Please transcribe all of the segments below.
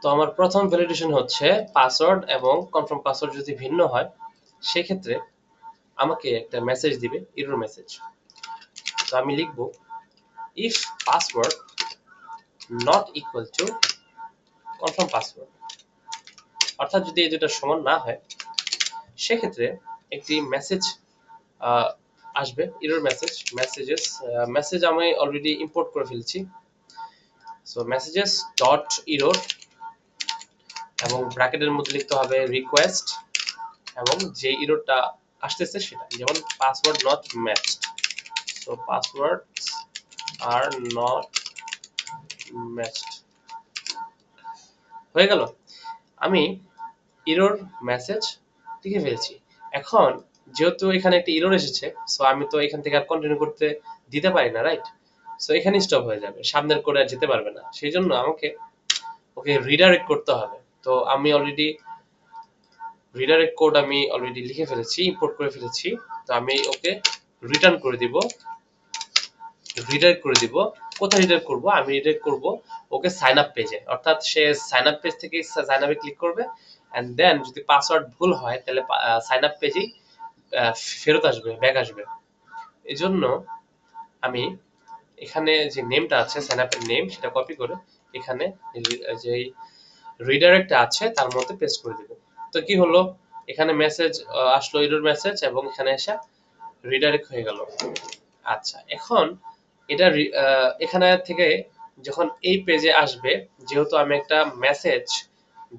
তো আমার প্রথম ভ্যালিডেশন হচ্ছে পাসওয়ার্ড এবং কনফার্ম পাসওয়ার্ড যদি ভিন্ন হয়, সেক্ষেত্রে আমাকে একটা মেসেজ দিবে এরর মেসেজ তো আমি লিখব if password not equal to confirm password অর্থাৎ যদি এই দুটো সমান না হয়, সেক্ষেত্রে একটি মেসেজ আসবে এরর মেসেজ মেসেজেস মেসেজ আমি অলরেডি ইম্পোর্ট করে ফেলছি। সো মেসেজেস ডট ইরোর এবং ব্র্যাকেটের মধ্যে লিখতে হবে রিকোয়েস্ট এবং যে ইরোরটা আসতেছে সেটা, যেমন password not matched so password R not matched হয়ে গেল। আমি ইরোর মেসেজ লিখে ফেলেছি। এখন যেহেতু এখানে একটা ইরোর এসেছে সো আমি তো এখান থেকে আর কন্টিনিউ করতে দিতে পারি না রাইট সো এখানে স্টপ হয়ে যাবে। সামনের কোডে আর যেতে পারবে না। সেই জন্য আমাকে ওকে রিডাইরেক্ট করতে হবে। তো আমি অলরেডি রিডাইরেক্ট কোড আমি অলরেডি লিখে ফেলেছি ইম্পোর্ট করে ফেলেছি। তো আমি ওকে রিটার্ন করে দিব। রিডাইরেক্ট করে দিব। কোথায় রিডাইরেক্ট করব? আমি রিডাইরেক্ট করব ওকে সাইন আপ পেজে অর্থাৎ সে সাইন আপ পেজ থেকে সাইন আপে ক্লিক করবে। এন্ড দেন যদি পাসওয়ার্ড ভুল হয়, তাহলে সাইন আপ পেজেই ফেরত আসবে ব্যাক আসবে। এই জন্য আমি এখানে যে নেমটা আছে সাইন আপের নেম সেটা কপি করে এখানে যে রিডাইরেক্ট আছে, তার মধ্যে পেস্ট করে দিব। তো কি হলো? এখানে মেসেজ আসলো এরর মেসেজ এবং এখানে এসে রিডাইরেক্ট হয়ে গেল। আচ্ছা এখন এটা এখানে থেকে যখন এই পেজে আসবে, যেহেতু আমি একটা মেসেজ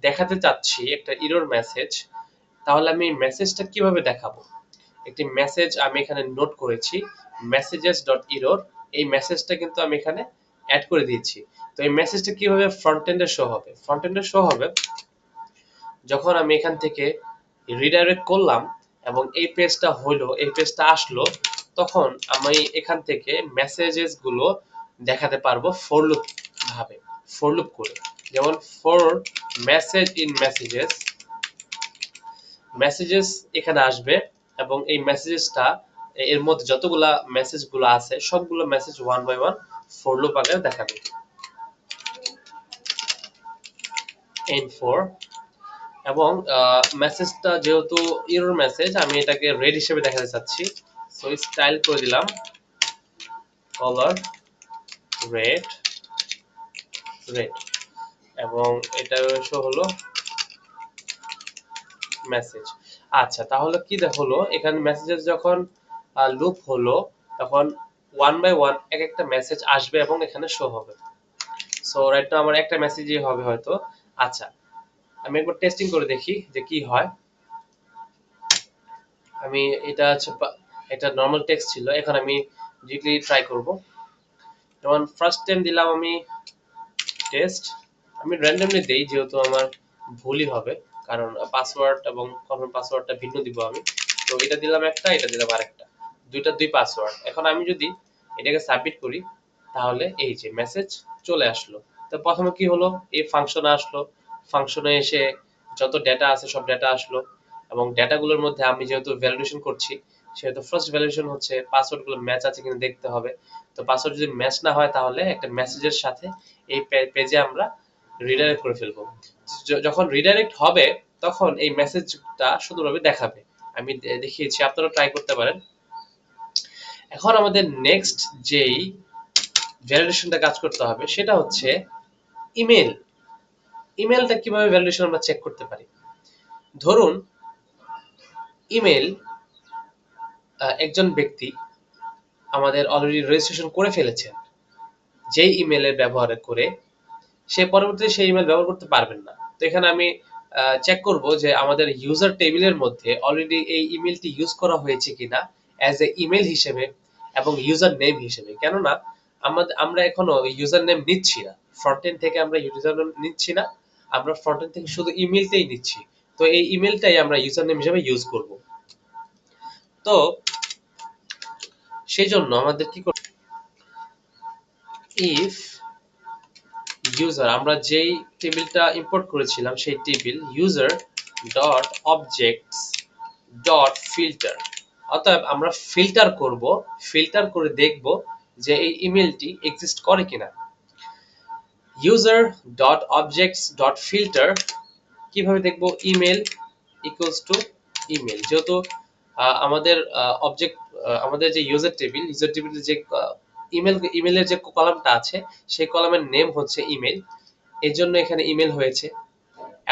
দেখাতে চাচ্ছি, একটা ইরর মেসেজ তাহলে আমি মেসেজটা কীভাবে দেখাবো? একটি মেসেজ আমি এখানে নোট করেছি মেসেজেস ডট ইরোর এই মেসেজটা কিন্তু আমি এখানে অ্যাড করে দিয়েছি। তো এই মেসেজটা কীভাবে ফ্রন্ট এন্ডে শো হবে? ফ্রন্ট এন্ডে শো হবে যখন আমি এখান থেকে রিডাইরেক্ট করলাম এবং এই পেজটা হলো এই পেজটা আসলো, তখন আমি এখান থেকে মেসেজেসগুলো দেখাতে পারব ফর লুপ ভাবে ফর লুপ করে। যেমন for message in messages messages এখানে আসবে এবং এই মেসেজেসটা এর মধ্যে যতগুলা মেসেজগুলো আছে, সবগুলো message one by one for loop আকারে দেখাবে। এন ফর এবং মেসেজটা যেহেতু ইরর মেসেজ আমি এটাকে রেড হিসেবে দেখাতে চাচ্ছি। সো স্টাইল করে দিলাম। কলার রেড রেড এবং এটা শো হলো মেসেজ আচ্ছা তাহলে কি হলো? এখানে মেসেজেস যখন লুপ হলো, তখন ওয়ান বাই ওয়ান এক একটা মেসেজ আসবে এবং এখানে শো হবে। সো রাইট আমার একটা মেসেজই হবে হয়তো। আচ্ছা আমি একবার টেস্টিং করে দেখি যে কি হয়। আমি এটা এটা নর্মাল টেক্সট ছিল, এখন আমি ডিরেক্টলি ট্রাই করব। যেমন ফার্স্ট টাইম দিলাম আমি টেস্ট আমি র্যান্ডমলি দেই যেহেতু আমার ভুলই হবে, কারণ পাসওয়ার্ড এবং কনফার্ম পাসওয়ার্ডটা ভিন্ন দিব আমি। তো এটা দিলাম একটা, এটা দিলাম আরেকটা, দুইটা দুই পাসওয়ার্ড এখন আমি যদি এটাকে সাবমিট করি, তাহলে এই যে মেসেজ চলে আসলো। তো প্রথমে কি হলো? এই ফাংশনে আসলো। ফাংশনে এসে যত ডেটা আছে সব ডেটা আসলো এবং ডেটাগুলোর মধ্যে আমি যেহেতু ভ্যালিডেশন করছি, সেহেতু ফার্স্ট ভ্যালিডেশন হচ্ছে পাসওয়ার্ডগুলো ম্যাচ আছে কিনা দেখতে হবে। তো পাসওয়ার্ড যদি ম্যাচ না হয় তাহলে একটা মেসেজের সাথে এই পেজে আমরা রিডাইরেক্ট করে ফেলব। যখন রিডাইরেক্ট হবে, তখন এই মেসেজটা সুন্দরভাবে দেখাবে। আমি দেখিয়েছি আপনারা ট্রাই করতে পারেন। এখন আমাদের নেক্সট যেই ভ্যালিডেশনটা কাজ করতে হবে, সেটা হচ্ছে ইমেল, ইমেলটা কীভাবে ভ্যালিডেশন আমরা চেক করতে পারি? ধরুন, ইমেল একজন ব্যক্তি আমাদের অলরেডি রেজিস্ট্রেশন করে ফেলেছেন যেই ইমেলের ব্যবহার করে সে পরবর্তীতে সেই ইমেল ব্যবহার করতে পারবেন না। তো এখানে আমি চেক করব যে আমাদের ইউজার টেবিলের মধ্যে অলরেডি এই ইমেলটি ইউজ করা হয়েছে কিনা অ্যাজ এ ইমেল হিসেবে এবং ইউজার নেম হিসেবে। কেননা, আমাদের, আমরা এখনও ইউজার নেম নিচ্ছি না। ফ্রন্ট এন্ড থেকে আমরা ইউজার নেম নিচ্ছি না, আমরা ফ্রন্ট এন্ড থেকে শুধু ইমেলটাই নিচ্ছি। তো এই ইমেলটাই আমরা ইউজার নেম হিসেবে ইউজ করব। তো সেই জন্য আমাদের কি করতে ইফ ইউজার আমরা যেই টেবিলটা ইম্পোর্ট করেছিলাম, সেই table user dot objects dot filter অতএব আমরা ফিল্টার করব ফিল্টার করে দেখব যে এই ইমেলটি এক্সিস্ট করে কিনা। User dot objects dot filter কীভাবে দেখব? ইমেল ইকুয়ালস টু ইমেল যেহেতু আমাদের অবজেক্ট আমাদের যে ইউজার টেবিল ইউজার টেবিলের যে ইমেল ইমেলের যে কলামটা আছে, সেই কলামের নেম হচ্ছে ইমেল এর জন্য এখানে ইমেল হয়েছে।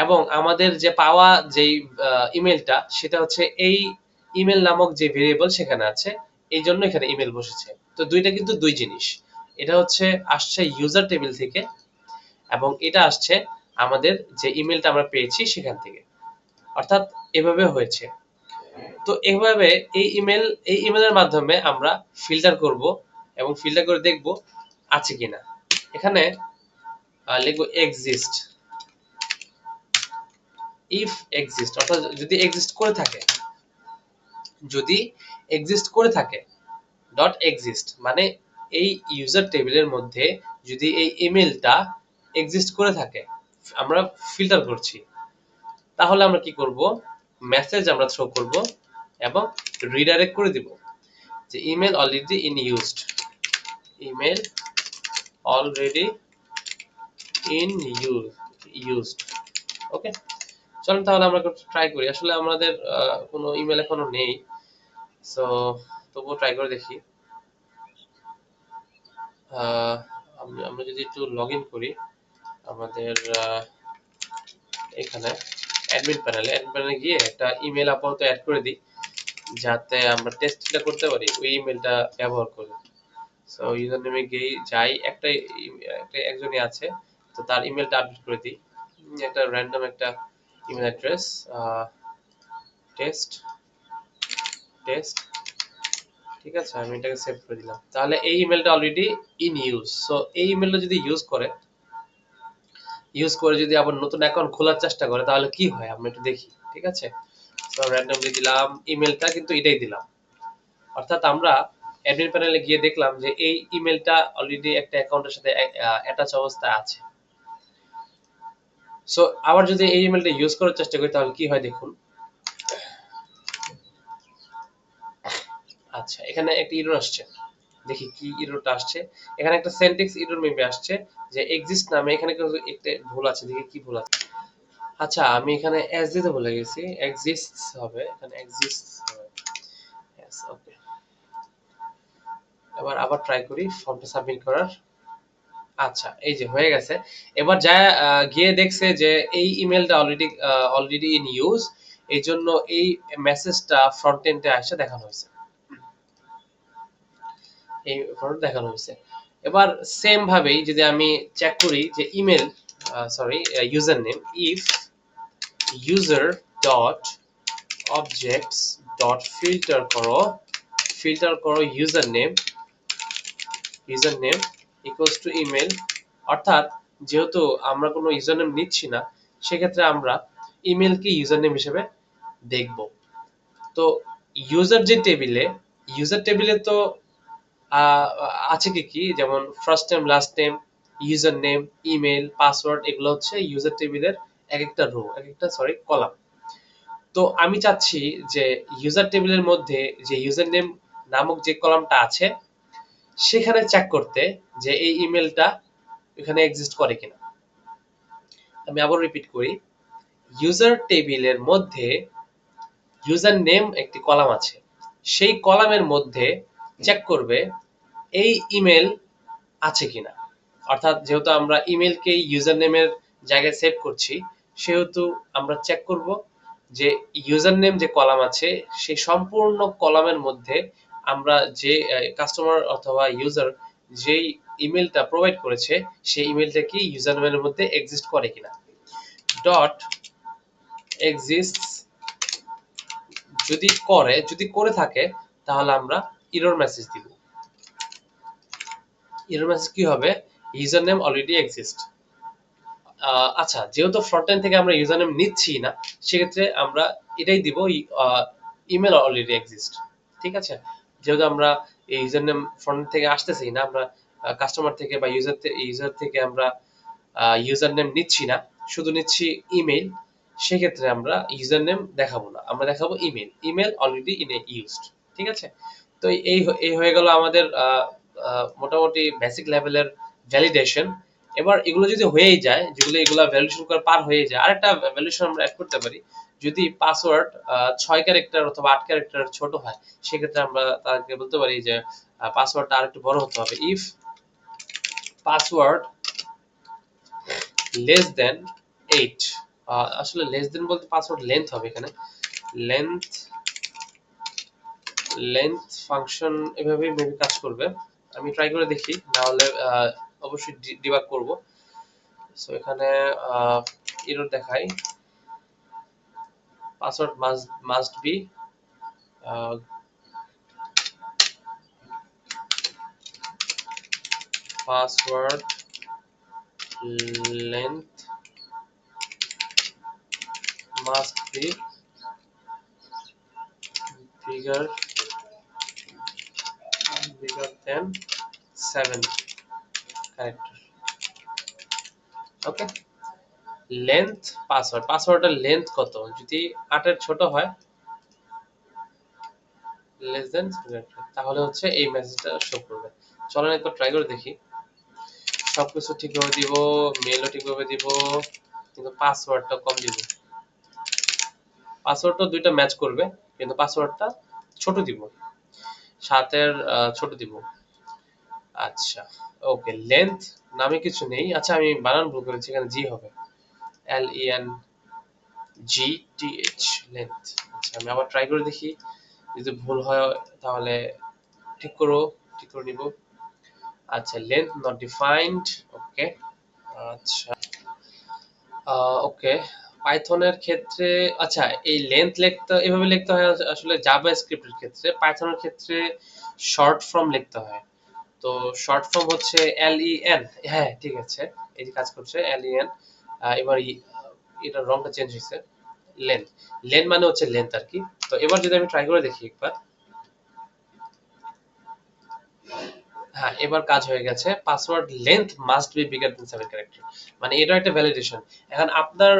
এবং আমাদের যে পাওয়া যেই ইমেলটা সেটা হচ্ছে এই ইমেল নামক যে ভেরিয়েবল সেখানে আছে, এই জন্য এখানে ইমেল বসেছে। তো দুইটা কিন্তু দুই জিনিস। এটা হচ্ছে, আসছে ইউজার টেবিল থেকে এবং এটা আসছে আমাদের যে ইমেলটা আমরা পেয়েছি সেখান থেকে। অর্থাৎ এভাবে হয়েছে। তো এভাবে এই ইমেল এই ইমেলের মাধ্যমে আমরা ফিল্টার করব এবং ফিল্টার করে দেখব আছে কিনা। এখানে লিখব এক্সিস্ট ইফ এক্সিস্ট অর্থাৎ যদি এক্সিস্ট করে থাকে, যদি এক্সিস্ট করে থাকে ডট এক্সিস্ট মানে এই ইউজার টেবিলের মধ্যে যদি এই ইমেলটা এক্সিস্ট করে থাকে, আমরা ফিল্টার করছি। তাহলে আমরা কি করব? মেসেজ আমরা থ্রো করব এবং রিডাইরেক্ট করে দিব যে email already in used email already in use used okay চলুন তাহলে আমরা ট্রাই করি। আসলে আমাদের কোনো ইমেল এখনও নেই। সো তবুও ট্রাই করে দেখি। আমরা যদি একটু লগ ইন করি। আমাদের এখানে অ্যাডমিন প্যানেলে অ্যাডমিন প্যানেলে গিয়ে একটা ইমেল আপাতত অ্যাড করে দিই, যাতে আমরা টেস্টটা করতে পারি, ওই ইমেলটা ব্যবহার করে। সো ইউজার নেমে গিয়ে যাই, একটা একটা একজনই আছে, তো তার ইমেলটা আপডেট করে দিই। একটা র্যান্ডম একটা ইমেল অ্যাড্রেস টেস্ট টেস্ট ঠিক আছে, আমি এটাকে সেভ করে দিলাম। তাহলে এই ইমেলটা অলরেডি ইন ইউজ সো এই ইমেলটা যদি ইউজ করে ইউজ করে যদি আবার নতুন অ্যাকাউন্ট খোলার চেষ্টা করে, তাহলে কি হয়? আমরা একটু দেখি, ঠিক আছে? সো র্যান্ডমলি দিলাম ইমেলটা কিন্তু এটাই দিলাম। অর্থাৎ আমরা অ্যাডমিন প্যানেলে গিয়ে দেখলাম যে এই ইমেলটা অলরেডি একটা অ্যাকাউন্টের সাথে অ্যাটাচ অবস্থায় আছে। সো আবার যদি এই ইমেলটা ইউজ করার চেষ্টা করি, তাহলে কি হয় দেখুন? আচ্ছা এখানে একটা ইরর আসছে। দেখি কি ইররটা আসছে। এখানে একটা সেন্টেক্স ইরর মেবি আসছে। যে এক্সিস্ট নামে এখানে কিন্তু একটা ভুল আছে, দেখি কি ভুল আছে। আচ্ছা আমি এখানে এস দিতে ভুলে গেছি এক্সিস্টস হবে, এখানে এক্সিস্টস হবে। ওকে এবার আবার ট্রাই করি ফর্মটা সাবমিট করার। আচ্ছা এই যে হয়ে গেছে। এবার যা গিয়ে দেখছে যে এই ইমেলটা অলরেডি অলরেডি ইন ইউজ এই জন্য এই মেসেজটা ফ্রন্ট এন্ডে আসে, দেখানো হয়েছে। এই ফ্রন্ট দেখানো হয়েছে। এবার সেম ভাবেই যদি আমি চেক করি যে email sorry user name if user dot objects dot filter করো ফিল্টার করো user name user name equals to email অর্থাৎ যেহেতু আমরা কোনো ইউজার নেম নিচ্ছি না, সেক্ষেত্রে আমরা ইমেলকে ইউজার নেম হিসেবে দেখব। তো ইউজার যে টেবিলে ইউজার টেবিলে তো আছে কি কি? যেমন first time last name user name email password এগুলো হচ্ছে ইউজার টেবিলের এক একটা রো এক একটা সরি কলাম তো আমি চাচ্ছি যে ইউজার টেবিলের মধ্যে যে ইউজার নেম নামক যে কলামটা আছে, সেখানে চেক করতে যে এই ইমেলটা এখানে এক্সিস্ট করে কিনা। আমি আবার রিপিট করি ইউজার টেবিলের মধ্যে ইউজার নেম একটি কলাম আছে, সেই কলামের মধ্যে চেক করবে এই ইমেল আছে কিনা। অর্থাৎ যেহেতু আমরা ইমেলকে ইউজার নেমের জায়গায় সেভ করছি, সেহেতু আমরা চেক করব যে ইউজার নেম যে কলাম আছে সেই সম্পূর্ণ কলামের মধ্যে আমরা যে কাস্টমার অথবা ইউজার যেই ইমেলটা প্রোভাইড করেছে, সেই ইমেলটা কি ইউজার নেমের মধ্যে এক্সিস্ট করে কিনা। ডট এক্সিস্ট যদি করে যদি করে থাকে, তাহলে আমরা ইরর মেসেজ দিব। ইরর মেসেজ কি হবে? ইউজার নেম অলরেডি এক্সিস্ট আচ্ছা যেহেতু ফ্রন্ট এন্ড থেকে আমরা ইউজার নেম নিচ্ছি না, সেক্ষেত্রে আমরা এটাই দিব ইমেল অলরেডি এক্সিস্ট ঠিক আছে? যেহেতু আমরা এই ইউজার নেম ফ্রন্ট থেকে আসতেছি না, আমরা কাস্টমার থেকে বা ইউজার ইউজার থেকে আমরা ইউজার নেম নিচ্ছি না, শুধু নিচ্ছি ইমেল সেক্ষেত্রে আমরা ইউজার নেম দেখাবো না। আমরা দেখাবো email email already in a used ঠিক আছে? তো এই এই হয়ে গেল আমাদের মোটামুটি বেসিক লেভেলের ভ্যালিডেশন এবার এগুলো যদি হয়েই যায় যেগুলো এগুলো ভ্যালিডেশন করে পার হয়ে যায়, আরেকটা ভ্যালিডেশন আমরা অ্যাড করতে পারি। যদি পাসওয়ার্ড ছয় ক্যারেক্টার অথবা আট ক্যারেক্টার ছোট হয়, সেক্ষেত্রে আমরা তাকে বলতে পারি যে পাসওয়ার্ডটা আরেকটু বড় হতে হবে। If password less than eight আসলে লেস দেন বলতে পাসওয়ার্ড লেন্থ হবে এখানে। লেন্থ লেন্থ ফাংশন এভাবেই মেবি কাজ করবে। আমি ট্রাই করে দেখি না হলে অবশ্যই ডিবাগ করব। সো এখানে এরর দেখাই। Password must must be password length must be bigger bigger than 7 character okay length password পাসওয়ার্ডের লেন্থ কত? যদি আটের ছোট হয় লেস দেন তাহলে হচ্ছে এই মেসেজটা শো করবে। চলেন একবার ট্রাই করে দেখি। সবকিছু ঠিকভাবে দিব মেলও ঠিকভাবে দিব, কিন্তু পাসওয়ার্ডটা কম দিব। পাসওয়ার্ডটা দুইটা ম্যাচ করবে, কিন্তু পাসওয়ার্ডটা ছোট দিব। সাতের ছোট দিব। আচ্ছা ওকে লেন্থ নামে কিছু নেই। আচ্ছা আমি বানান ভুল করেছি, এখানে জি হবে। L E N G T H length আচ্ছা আমি আবার ট্রাই করে দেখি। যদি ভুল হয়, তাহলে ঠিক করো, ঠিক করে নিব। আচ্ছা লেন্থ নট ডিফাইন্ড ওকে আচ্ছা ওকে পাইথনের ক্ষেত্রে আচ্ছা এই লেন্থ লিখতে, এভাবে লিখতে হয় আসলে জাভা স্ক্রিপ্টের ক্ষেত্রে। পাইথনের ক্ষেত্রে শর্ট ফর্ম লিখতে হয়। তো শর্ট ফর্ম হচ্ছে এল ই এন হ্যাঁ ঠিক আছে। এই যে কাজ করছে এল ই এন এবার এটার রংটা চেঞ্জ হয়েছে। লেন্থ লেন্থ মানে হচ্ছে লেন্থ আর কি। তো এবার যদি আমি ট্রাই করে দেখি একবার। হ্যাঁ এবার কাজ হয়ে গেছে। Password length must be bigger than seven character মানে এটা একটা ভ্যালিডেশন এখন আপনার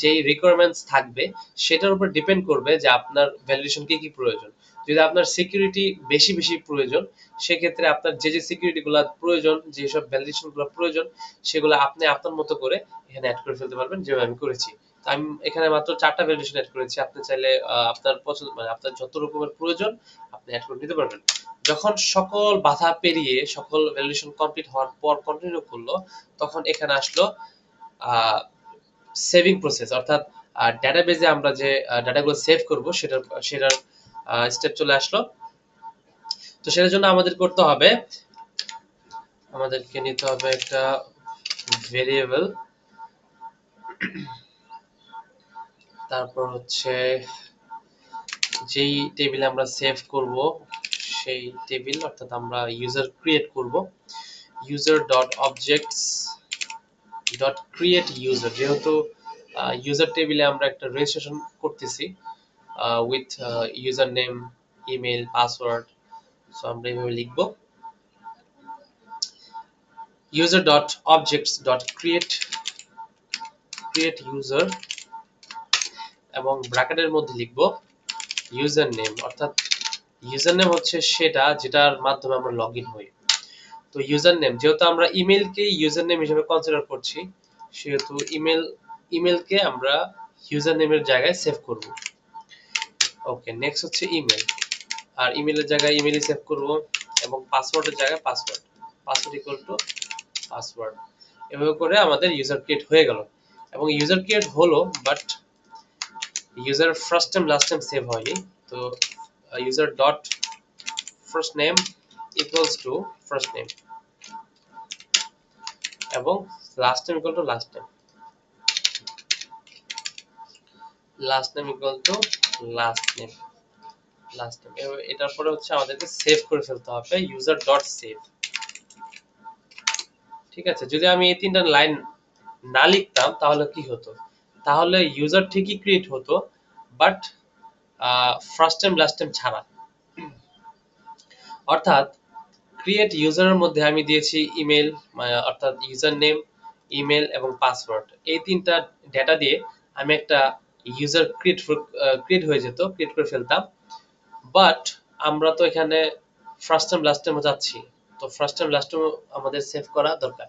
যেই রিকোয়ারমেন্টস থাকবে, সেটার উপর ডিপেন্ড করবে যে আপনার ভ্যালিডেশন কি কি প্রয়োজন। যদি আপনার সিকিউরিটি বেশি বেশি প্রয়োজন, সেক্ষেত্রে আপনার যে যে সিকিউরিটি গুলো প্রয়োজন যেসব ভ্যালিডেশন প্রয়োজন, সেগুলো আপনি আপনার মতো করে এখানে অ্যাড করে ফেলতে পারবেন, যেভাবে আমি করেছি। আমি এখানে মাত্র চারটা ভ্যালিডেশন অ্যাড করেছি, আপনি চাইলে আপনার পছন্দ মানে আপনার যত রকমের প্রয়োজন, আপনি অ্যাড করে নিতে পারবেন। যখন সকল বাধা পেরিয়ে, সকল ভ্যালিডেশন কমপ্লিট হওয়ার পর কন্টিনিউ করল, তখন এখানে আসলো সেভিং প্রসেস অর্থাৎ ডেটাবেজে আমরা যে ডাটাগুলো সেভ করব, সেটার সেটার স্টেপ চলে আসলো। তো সেটার জন্য আমাদের করতে হবে, আমাদেরকে নিতে হবে একটা ভেরিয়েবল তারপর হচ্ছে যেই টেবিলে আমরা সেভ করব, সেই টেবিল অর্থাৎ আমরা ইউজার ক্রিয়েট করব user dot objects dot create user যেহেতু ইউজার টেবিলে আমরা একটা রেজিস্ট্রেশন করতেছি with user name email password so আমরা এইভাবে লিখব। user dot objects dot create create user, এবং ব্র্যাকেটের মধ্যে লিখব ইউজার নেম অর্থাৎ ইউজার নেম হচ্ছে সেটা যেটার মাধ্যমে আমরা লগ ইন হই। তো ইউজার নেম যেহেতু আমরা ইমেলকে ইউজার নেম হিসেবে কনসিডার করছি, সেহেতু ইমেল ইমেলকে আমরা ইউজার নেমের জায়গায় সেভ করব। ওকে নেক্সট হচ্ছে ইমেল আর ইমেলের জায়গায় ইমেলই সেভ করব এবং পাসওয়ার্ডের জায়গায় password password equal to password এভাবে করে আমাদের ইউজার ক্রিয়েট হয়ে গেল। এবং ইউজার ক্রিয়েট হলো but user first time last time save হয়নি। তো user dot first name equals to first name এবং last name equal to last name last name equal to last name last name এটার পরে হচ্ছে আমাদেরকে save করে ফেলতে হবে ইউজার ডট সেভ ঠিক আছে? যদি আমি এই তিনটা লাইন না লিখতাম, তাহলে কি হতো? তাহলে ইউজার ঠিকই ক্রিয়েট হতো but first time last time ছাড়া। অর্থাৎ ক্রিয়েট ইউজারের মধ্যে আমি দিয়েছি ইমেল অর্থাৎ ইউজার নেম ইমেল এবং পাসওয়ার্ড এই তিনটা ডেটা দিয়ে আমি একটা ইউজার ক্রিয়েট ক্রিয়েট হয়ে যেত ক্রিয়েট করে ফেলতাম। বাট আমরা তো এখানে ফার্স্ট টাইম লাস্ট টাইম যাচ্ছি, তো ফার্স্ট টাইম লাস্ট টাইম আমাদের সেভ করা দরকার।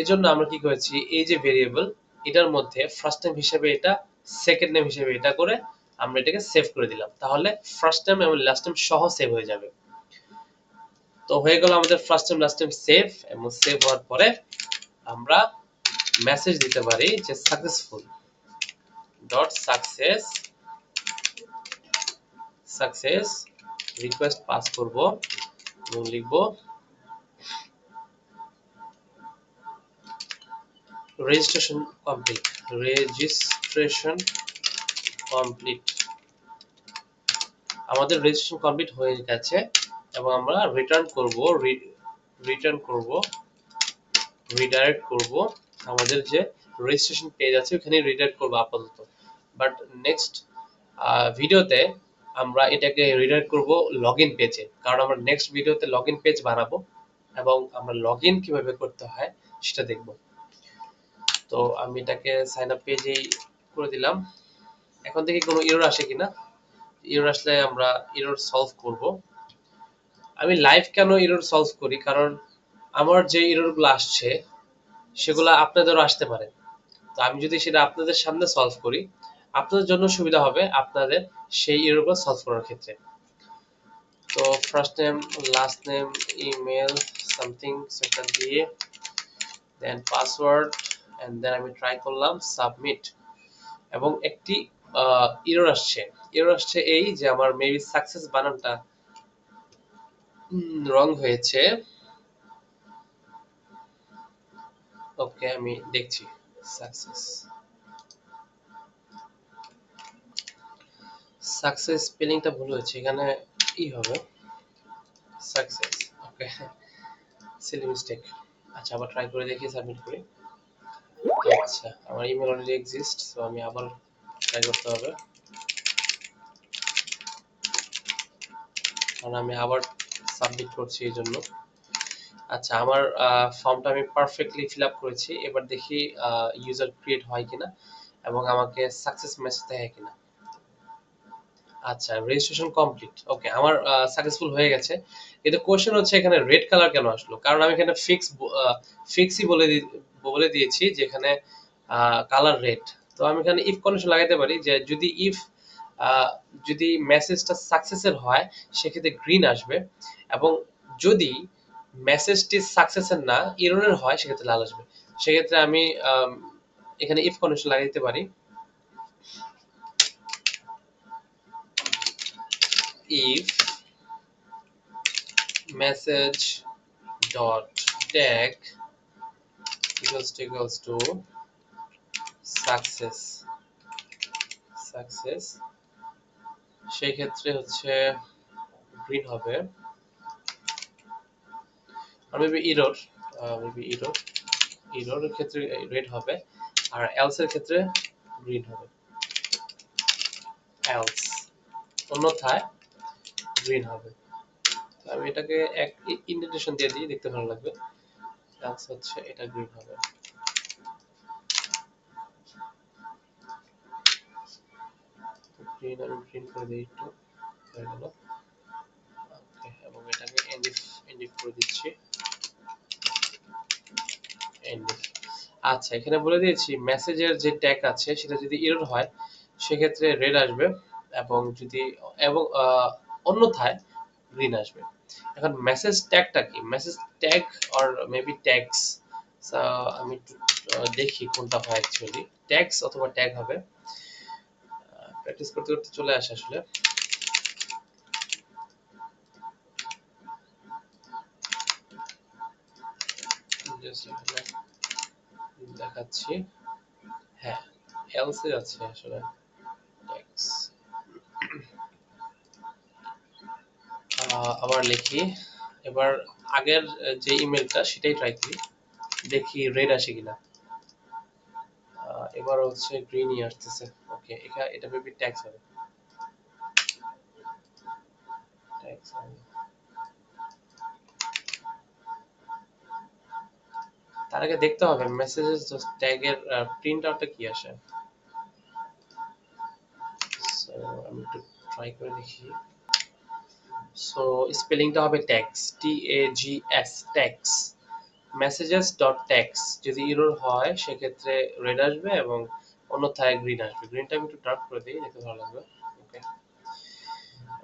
এজন্য আমরা কি করেছি, এই যে ভেরিয়েবল এটার মধ্যে ফার্স্ট টাইম হিসেবে এটা সেকেন্ড নেম হিসেবে এটা করে আমরা এটাকে সেভ করে দিলাম। তাহলে ফার্স্ট টাইম এবং লাস্ট টাইম সহ সেভ হয়ে যাবে। তো হয়ে গেল আমাদের first time last time save এবং সেভ হওয়ার পরে আমরা মেসেজ দিতে পারি যে successful dot success success request pass করব এবং লিখব রেজিস্ট্রেশন কমপ্লিট রেজিস্ট্রেশন কমপ্লিট আমাদের রেজিস্ট্রেশন কমপ্লিট হয়ে গেছে। এবং আমরা রিটার্ন করব রিটার্ন করব রিডাইরেক্ট করব। আমাদের যে রেজিস্ট্রেশন পেজ আছে ওখানে রিডাইরেক্ট করব আপাতত। বাট নেক্সট ভিডিওতে আমরা এটাকে রিডাইরেক্ট করব লগইন পেজে কারণ আমরা নেক্সট ভিডিওতে লগইন পেজ বানাবো এবং আমরা লগইন কীভাবে করতে হয় সেটা দেখব। তো আমি এটাকে সাইন আপ পেজেই করে দিলাম। এখন থেকে কোনো এরর আসে কিনা। এরর আসলে আমরা এরর সলভ করব। আমি লাইভ কেন এরর সলভ করি? কারণ আমার যে এররগুলো আসছে, সেগুলো আপনাদেরও আসতে পারে। তো আমি যদি সেটা আপনাদের সামনে সলভ করি, আপনাদের জন্য সুবিধা হবে আপনাদের সেই এররগুলো সলভ করার ক্ষেত্রে। তো first name last name email something সেটা দিয়ে দেন পাসওয়ার্ড এন্ড দেন আমি ট্রাই করলাম সাবমিট এবং একটি এরর আসছে। এরর আসছে এই যে আমার মেবি সাকসেস বানানটা রং হয়েছে। ওকে আমি দেখছি। সাকসেস সাকসেস স্পেলিংটা ভুল হয়েছে, এখানে ই হবে। সাকসেস ওকে সিলি মিস্টেক আচ্ছা আবার ট্রাই করে দেখি সাবমিট করি। আচ্ছা আমার ইমেল অলরেডি এক্সিস্ট সো আমি আবার ট্রাই করতে হবে। কারণ আমি আবার সাবমিট করছি এই জন্য। আচ্ছা আমার ফর্মটা আমি পারফেক্টলি ফিল আপ করেছি। এবার দেখি ইউজার ক্রিয়েট হয় কিনা এবং আমাকে সাকসেস মেসেজ দেয় কিনা। আচ্ছা রেজিস্ট্রেশন কমপ্লিট ওকে আমার সাকসেসফুল হয়ে গেছে। কিন্তু কোশ্চেন হচ্ছে এখানে রেড কালার কেন আসলো? কারণ আমি এখানে ফিক্স ফিক্সই বলে বলে দিয়েছি যে এখানে কালার রেড তো আমি এখানে ইফ কন্ডিশন লাগাইতে পারি যে যদি ইফ যদি মেসেজটা সাকসেসের হয়, সেক্ষেত্রে গ্রিন আসবে এবং যদি মেসেজটি সাকসেসের না এররের হয়, সেক্ষেত্রে লাল আসবে। সেক্ষেত্রে আমি এখানে ইফ কন্ডিশন লাগাইতে পারি। if message dot tag equals to equals to success success সেই ক্ষেত্রে হচ্ছে গ্রিন হবে। আর maybe error maybe error error ক্ষেত্রে রেড হবে। আর এলস এর ক্ষেত্রে গ্রিন হবে। এলস অন্যথায় গ্রিন হবে। আমি এটাকে এক ইন্ডিকেশন দিয়ে দিই, দেখতে ভালো লাগবে। এলস হচ্ছে এটা গ্রিন হবে। গ্রিন আমি গ্রিন করে দিই একটু হয়ে গেল এবং এটাকে এন্ডিফ এন্ডিফ করে দিচ্ছি এন্ডিফ আচ্ছা এখানে বলে দিয়েছি মেসেজের যে ট্যাগ আছে, সেটা যদি এরর হয়, সেক্ষেত্রে রেড আসবে এবং যদি এবং অন্যথায় গ্রিন আসবে। এখন মেসেজ ট্যাগটা কি? Message tag or maybe tags আমি দেখি কোনটা হয় অ্যাকচুয়ালি ট্যাগস অথবা ট্যাগ হবে। প্র্যাকটিস করতে করতে চলে আসে আসলে। দেখাচ্ছি। হ্যাঁ এলসে আছে আসলে। আবার লিখি। এবার আগের যে ইমেলটা সেটাই ট্রাই করি। দেখি রেড আসে কিনা। এবার হচ্ছে গ্রিনই আসতেছে। ওকে এটা এটা মেবি ট্যাক্স হবে। ট্যাক্স তার আগে দেখতে হবে মেসেজেস ট্যাগের প্রিন্ট আউটটা কি আসে? সো আমি একটু ট্রাই করে দেখি। সো স্পেলিংটা হবে tags T A G S tags messages dot tags যদি ইরর হয়, সেক্ষেত্রে রেড আসবে এবং অন্যথায় গ্রিন আসবে। গ্রিনটা আমি একটু ডার্ক করে দিই, দেখতে ভালো লাগবে। ওকে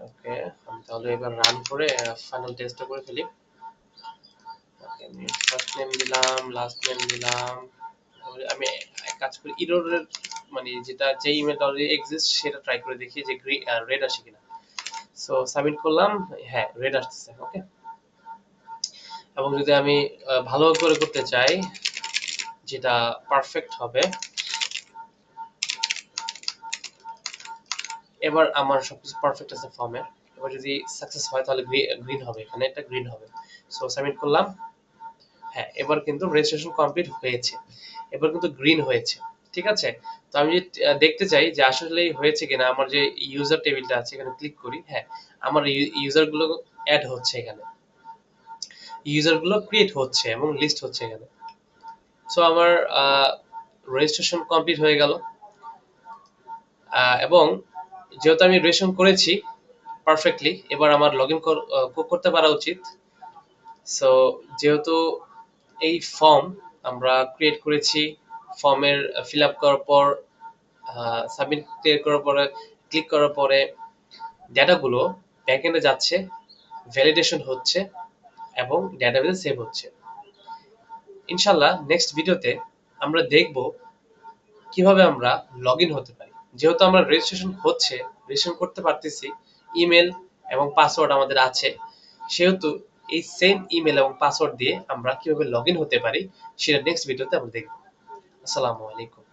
ওকে আমি তাহলে এবার রান করে ফাইনাল টেস্টটা করে ফেলি। ওকে আমি ফার্স্ট নেম দিলাম লাস্ট নেম দিলাম আমি কাজ করি ইররের মানে যেটা, যে ইমেলটা অলরেডি এক্সিস্ট সেটা ট্রাই করে দেখি যে রেড আসে কিনা। সো সাবমিট করলাম হ্যাঁ রেড আসতেছে ওকে এবং যদি আমি ভালো করে করতে চাই, যেটা পারফেক্ট হবে এবার আমার সবকিছু পারফেক্ট আছে ফর্মে এবার যদি সাকসেস হয়, তাহলে গ্রিন হবে, এখানে এটা গ্রিন হবে। সো সাবমিট করলাম। হ্যাঁ এবার কিন্তু রেজিস্ট্রেশন কমপ্লিট হয়েছে। এবার কিন্তু গ্রিন হয়েছে, ঠিক আছে? তো আমি যদি দেখতে চাই যে আসলে হয়েছে কিনা, আমার যে ইউজার টেবিলটা আছে, এখানে ক্লিক করি হ্যাঁ আমার ইউজারগুলো অ্যাড হচ্ছে এখানে। ইউজারগুলো ক্রিয়েট হচ্ছে এবং লিস্ট হচ্ছে এখানে। সো আমার রেজিস্ট্রেশন কমপ্লিট হয়ে গেল। এবং যেহেতু আমি রেশন করেছি পারফেক্টলি এবার আমার লগ ইন করতে পারা উচিত। সো যেহেতু এই ফর্ম আমরা ক্রিয়েট করেছি ফর্মের ফিল আপ করার পর সাবমিট করার পরে ক্লিক করার পরে ডেটাগুলো ব্যাকএন্ডে যাচ্ছে ভ্যালিডেশন হচ্ছে এবং ডেটাবেসে সেভ হচ্ছে। ইনশাল্লাহ নেক্সট ভিডিওতে আমরা দেখব কীভাবে আমরা লগ হতে পারি। যেহেতু আমরা রেজিস্ট্রেশন হচ্ছে রেজিস্ট্রেশন করতে পারতেছি ইমেল এবং পাসওয়ার্ড আমাদের আছে, সেহেতু এই সেম ইমেল এবং পাসওয়ার্ড দিয়ে আমরা কীভাবে লগ হতে পারি, সেটা নেক্সট ভিডিওতে আমরা দেখব। আসসালামু আলাইকুম।